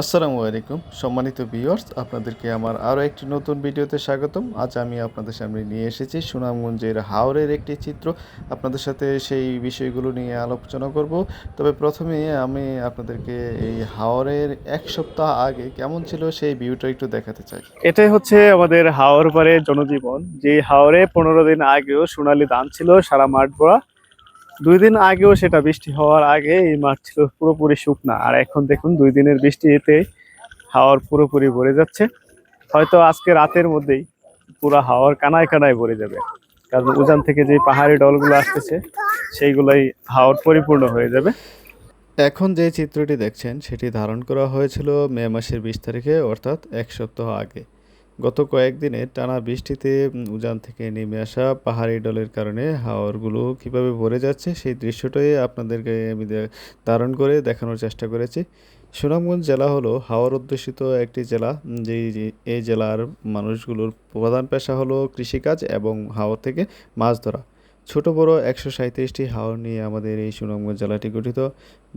আসসালামু আলাইকুম। সম্মানিত ভিউয়ার্স, আপনাদেরকে আমার আরও একটি নতুন ভিডিওতে স্বাগতম। আজ আমি আপনাদের সামনে নিয়ে এসেছি সুনামগঞ্জের হাওরের একটি চিত্র। আপনাদের সাথে সেই বিষয়গুলো নিয়ে আলোচনা করব। তবে প্রথমে আমি আপনাদেরকে এই হাওরের এক সপ্তাহ আগে কেমন ছিল সেই ভিউটা একটু দেখাতে চাই। এটাই হচ্ছে আমাদের হাওর পারে জনজীবন। যে হাওরে পনেরো দিন আগেও সোনালি ধান ছিল সারা মাঠ ভরা দুই দিন আগেও সেটা বৃষ্টি হওয়ার আগে এই মাঠ ছিল পুরোপুরি শুকনা। আর এখন দেখুন দুই দিনের বৃষ্টি এতে হাওয়ার পুরোপুরি ভরে যাচ্ছে। হয়তো আজকে রাতের মধ্যেই পুরো হাওয়ার কানায় কানায় ভরে যাবে। কারণ উজান থেকে যে পাহাড়ি ডলগুলো আসতেছে, সেইগুলোই হাওয়ার পরিপূর্ণ হয়ে যাবে। এখন যে চিত্রটি দেখছেন, সেটি ধারণ করা হয়েছিল মে মাসের বিশ তারিখে, অর্থাৎ এক সপ্তাহ আগে। গত কয়েকদিনে টানা বৃষ্টিতে উজান থেকে নেমে আসা পাহাড়ি ডলের কারণে হাওরগুলো কীভাবে ভরে যাচ্ছে সেই দৃশ্যটাই আপনাদেরকে আমি ধারণ করে দেখানোর চেষ্টা করেছি। সুনামগঞ্জ জেলা হলো হাওর অধ্যুষিত একটি জেলা যে- এই জেলার মানুষগুলোর প্রধান পেশা হলো কৃষিকাজ এবং হাওর থেকে মাছ ধরা। ছোট বড় একশো সাঁত্রিশটি হাওর নিয়ে আমাদের এই সুনামগঞ্জ জেলাটি গঠিত।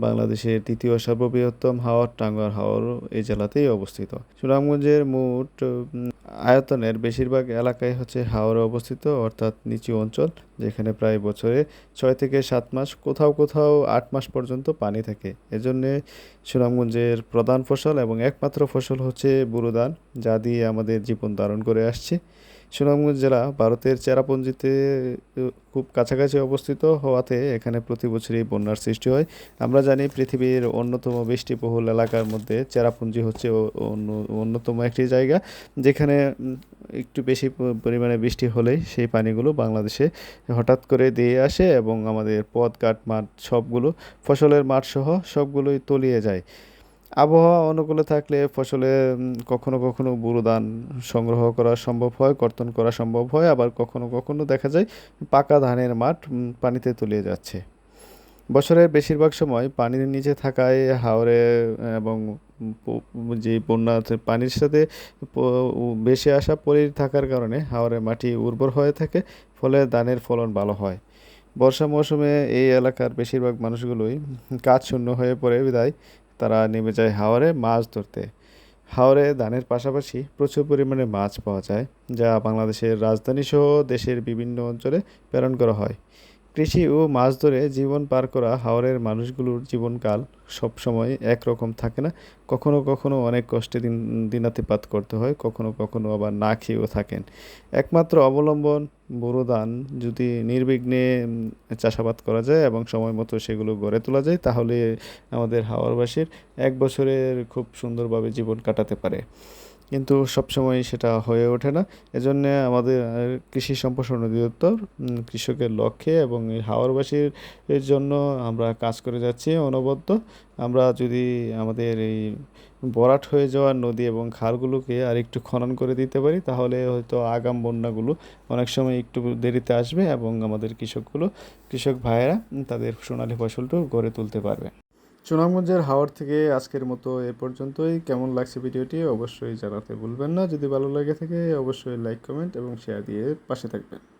বাংলাদেশের তৃতীয় সর্ববৃহত্তম হাওর টাঙ্গার হাওর এই জেলাতেই অবস্থিত। সুনামগঞ্জের মোট আয়তনের বেশিরভাগ এলাকায় হচ্ছে হাওরে অবস্থিত, অর্থাৎ নিচু অঞ্চল, যেখানে প্রায় বছরে ছয় থেকে সাত মাস, কোথাও কোথাও আট মাস পর্যন্ত পানি থাকে। এজন্যে সুনামগঞ্জের প্রধান ফসল এবং একমাত্র ফসল হচ্ছে বুরো ধান যা দিয়ে আমাদের জীবন ধারণ করে আসছে। সুনামগঞ্জ জেলা ভারতের চেরাপুঞ্জিতে খুব কাছাকাছি অবস্থিত হওয়াতে এখানে প্রতি বছরই বন্যার সৃষ্টি হয়। আমরা জানি পৃথিবীর অন্যতম বৃষ্টিবহুল এলাকার মধ্যে চেরাপুঞ্জি হচ্ছে অন্য, অন্যতম একটি জায়গা, যেখানে একটু বেশি পরিমাণে বৃষ্টি হলেই সেই পানিগুলো বাংলাদেশে হঠাৎ করে দিয়ে আসে এবং আমাদের পথ ঘাট মাঠ সবগুলো, ফসলের মাঠ সহ সবগুলোই তলিয়ে যায়। আবহাওয়া অনুকূলে থাকলে ফসলে কখনো কখনো বুরো ধান সংগ্রহ করা সম্ভব হয়, কর্তন করা সম্ভব হয়, আবার কখনো কখনো দেখা যায় পাকা ধানের মাঠ পানিতে তলিয়ে যাচ্ছে। বছরের বেশিরভাগ সময় পানির নিচে থাকায় হাওরে, এবং যে বন্যা পানির সাথে বেশি আসা পলির থাকার কারণে হাওরের মাটি উর্বর হয়ে থাকে, ফলে ধানের ফলন ভালো হয়। বর্ষা মৌসুমে এই এলাকার বেশিরভাগ মানুষগুলোই কাজ শূন্য হয়ে পড়ে বিদায়। তারা নেমে যায় হাওরে মাছ ধরতে। হাওরে ধানের পাশাপাশি প্রচুর পরিমাণে মাছ পাওয়া যায়, যা বাংলাদেশের রাজধানী সহ দেশের বিভিন্ন অঞ্চলে প্রেরণ করা হয়। কৃষি ও মাছ ধরে জীবন পার করা হাওরের মানুষগুলোর জীবনকাল সবসময় একরকম থাকে না। কখনো কখনো অনেক কষ্টে দিন, দিনাতিপাত করতে হয়, কখনো কখনো আবার না খেয়েও থাকেন। একমাত্র অবলম্বন বোরো ধান যদি নির্বিঘ্নে চাষাবাদ করা যায় এবং সময় মতো সেগুলো গড়ে তোলা যায়, তাহলে আমাদের হাওরবাসীর এক বছরের খুব সুন্দরভাবে জীবন কাটাতে পারে। কিন্তু সবসময় সেটা হয়ে ওঠে না। এজন্য আমাদের কৃষি সম্প্রসারণ অধিদপ্তর কৃষকের লক্ষ্যে এবং এই হাওরবাসীর জন্য আমরা কাজ করে যাচ্ছি অনবদ্য। আমরা যদি আমাদের এই বরাট হয়ে যাওয়া নদী এবং খালগুলোকে আর একটু খনন করে দিতে পারি, তাহলে হয়তো আগাম বন্যাগুলো অনেক সময় একটু দেরিতে আসবে এবং আমাদের কৃষকগুলো, কৃষক ভাইয়েরা, তাদের সোনালী ফসলটাও গড়ে তুলতে পারবে। সুনামগঞ্জের হাওয়ার থেকে আজকের মতো এ পর্যন্তই। কেমন লাগছে ভিডিওটি অবশ্যই জানাতে ভুলবেন না। যদি ভালো লাগে থাকে, অবশ্যই লাইক, কমেন্ট এবং শেয়ার দিয়ে পাশে থাকবেন।